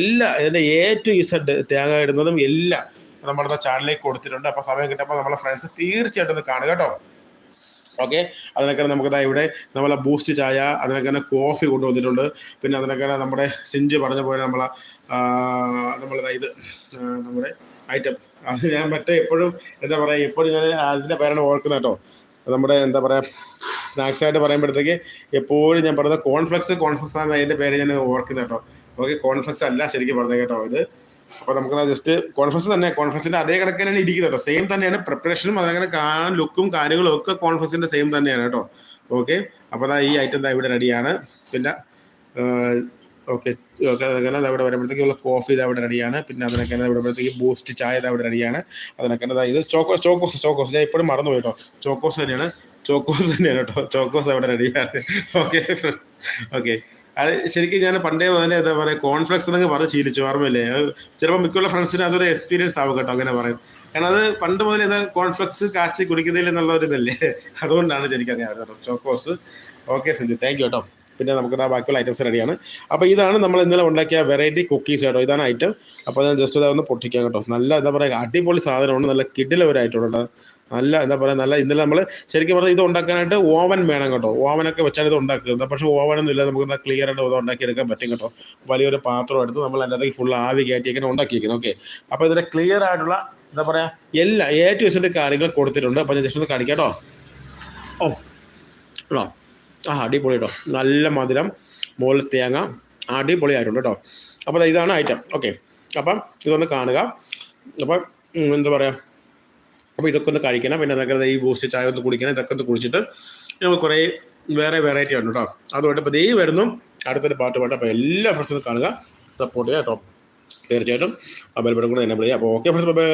എല്ലാ ഇതിന്റെ എ ടു ഇസഡ് തേങ്ങ ഇടുന്നതും എല്ലാം നമ്മുടെ ചാനലിലേക്ക് കൊടുത്തിട്ടുണ്ട്. അപ്പോൾ സമയം കിട്ടുമ്പോൾ നമ്മളെ ഫ്രണ്ട്സ് തീർച്ചയായിട്ടും ഒന്ന് കാണുക കേട്ടോ. ഓക്കെ അതിനൊക്കെ നമുക്ക് ഇവിടെ നമ്മളെ ബൂസ്റ്റ് ചായ അതിനൊക്കെ തന്നെ കോഫി കൊണ്ടുവന്നിട്ടുണ്ട്. പിന്നെ അതിനൊക്കെ നമ്മുടെ സിഞ്ച് പറഞ്ഞ പോലെ നമ്മളെ നമ്മളെ ഇത് നമ്മുടെ ഐറ്റം അത് ഞാൻ മറ്റേ എപ്പോഴും എന്താ പറയുക എപ്പോഴും ഞാൻ അതിന്റെ പേരാണ് ഓർക്കുന്നത് കേട്ടോ. നമ്മുടെ എന്താ പറയുക സ്നാക്സ് ആയിട്ട് പറയുമ്പോഴത്തേക്ക് എപ്പോഴും ഞാൻ പറയുന്നത് കോൺഫ്ലെക്സ് കോൺഫ്ലെക്സ് ആണ് അതിന്റെ പേര് ഞാൻ ഓർക്കുന്നത് കേട്ടോ. ഓക്കെ കോൺഫ്ലെക്സ് അല്ല ശരിക്കും പറഞ്ഞത് കേട്ടോ ഇത്. അപ്പോൾ നമുക്ക് ജസ്റ്റ് കോൺഫറൻസ് തന്നെ. കോൺഫറൻസിന്റെ അതേ കണക്ക് തന്നെയാണ് ഇരിക്കുന്നത് കേട്ടോ. സെയിം തന്നെയാണ് പ്രിപ്പറേഷനും അതങ്ങനെ കാണാൻ ലുക്കും കാര്യങ്ങളും ഒക്കെ കോൺഫറൻസിന്റെ സെയിം തന്നെയാണ് കേട്ടോ. ഓക്കെ അപ്പോൾ അതാ ഈ ഐറ്റം ദാ ഇവിടെ റെഡിയാണ് പിന്നെ ഓക്കെ ഓക്കെ അതങ്ങനെ വരുമ്പോഴത്തേക്ക് ഉള്ള കോഫി ഇതാ ഇവിടെ റെഡിയാണ് പിന്നെ അതിനൊക്കെ ഇവിടെ വരുമ്പോഴത്തേക്ക് ബൂസ്റ്റ് ചായ ഇതാ ഇവിടെ റെഡിയാണ് അതിനൊക്കെ ഇത് ചോക്കോസ് ചോക്കോസ് ചോക്കോസ് ഞാൻ ഇപ്പോഴും മറന്നു പോയി കേട്ടോ. ചോക്കോസ് തന്നെയാണ്. ചോക്കോസ് തന്നെയാണ് കേട്ടോ. ചോക്കോസ് അവിടെ റെഡിയാണ് ഓക്കെ ഓക്കെ അത് ശരിക്കും ഞാൻ പണ്ടേ മുതലേ എന്താ പറയുക കോൺഫ്ലെക്സ് എന്നൊക്കെ പറഞ്ഞ് ശീലിച്ചു ഓർമ്മയില്ലേ? ചിലപ്പോൾ മിക്കുള്ള ഫ്രണ്ട്സിന് അതൊരു എക്സ്പീരിയൻസ് ആവും കേട്ടോ അങ്ങനെ പറയും കാരണം അത് പണ്ട് മുതലേ എന്താ കോൺഫ്ലെക്സ് കാച്ചി കുടിക്കുന്നതിൽ എന്നുള്ള ഒരു ഇതല്ലേ? അതുകൊണ്ടാണ് ശരിക്കും അങ്ങനെ കേട്ടോ chocos okay Senju thank you കേട്ടോ. പിന്നെ നമുക്ക് ആ ബാക്കിയുള്ള ഐറ്റംസ് റെഡിയാണ് അപ്പോൾ ഇതാണ് നമ്മൾ ഇന്നലെ ഉണ്ടാക്കിയ വെറൈറ്റി കുക്കീസ് കേട്ടോ. ഇതാണ് ഐറ്റം അപ്പോൾ ഞാൻ ജസ്റ്റ് ഇതൊന്ന് പൊട്ടിക്കാം കേട്ടോ. നല്ല എന്താ പറയുക അടിപൊളി സാധനമാണ്. നല്ല കിഡിലെ ഒരു ഐറ്റം കേട്ടോ. നല്ല എന്താ പറയുക നല്ല ഇന്നലെ നമ്മൾ ശരിക്കും പറഞ്ഞാൽ ഇത് ഉണ്ടാക്കാനായിട്ട് ഓവൻ വേണം കേട്ടോ. ഓവനൊക്കെ വെച്ചാൽ ഇത് ഉണ്ടാക്കുന്നത്. പക്ഷേ ഓവനൊന്നും ഇല്ല നമുക്ക് ക്ലിയർ ആയിട്ട് ഇത് ഉണ്ടാക്കിയെടുക്കാൻ പറ്റും കേട്ടോ. വലിയൊരു പാത്രം എടുത്ത് നമ്മൾ അതിനകത്തേക്ക് ഫുൾ ആവി കയറ്റിയൊക്കെ ഉണ്ടാക്കിയിരിക്കുന്നത് ഓക്കെ അപ്പോൾ ഇതിന്റെ ക്ലിയർ ആയിട്ടുള്ള എന്താ പറയുക എല്ലാ എ ടു എസിന്റെ കാര്യങ്ങൾ കൊടുത്തിട്ടുണ്ട്. അപ്പോൾ ഞാൻ ജസ്റ്റ് ഒന്ന് കാണിക്കാം കേട്ടോ. ഓ. കേട്ടോ. ആ അടിപൊളി കേട്ടോ. നല്ല മധുരം മുകളിൽ തേങ്ങ അടിപൊളിയായിട്ടുണ്ട് കേട്ടോ. അപ്പോൾ ഇതാണ് ഐറ്റം ഓക്കെ അപ്പം ഇതൊന്ന് കാണുക. അപ്പം എന്താ പറയുക അപ്പോൾ ഇതൊക്കെ ഒന്ന് കഴിക്കണം. പിന്നെ അതൊക്കെ ഈ ബൂസ്റ്റ് ചായ ഒന്ന് കുടിക്കണം. ഇതൊക്കെ ഒന്ന് കുടിച്ചിട്ട് നമ്മൾ കുറേ വേറെ വെറൈറ്റി ഉണ്ട് കേട്ടോ അതുകൊണ്ട് ഇപ്പോൾ ദേ വരുന്നു. അടുത്തൊരു പാട്ട് പാട്ട്. അപ്പോൾ എല്ലാ ഫ്രണ്ട്സും കാണുക. സപ്പോർട്ട് ചെയ്യാം കേട്ടോ തീർച്ചയായിട്ടും. അപ്പോൾ കൂടെ എന്നെ വിളിക്കുക അപ്പോൾ ഓക്കെ ഫ്രണ്ട്സ് ബൈ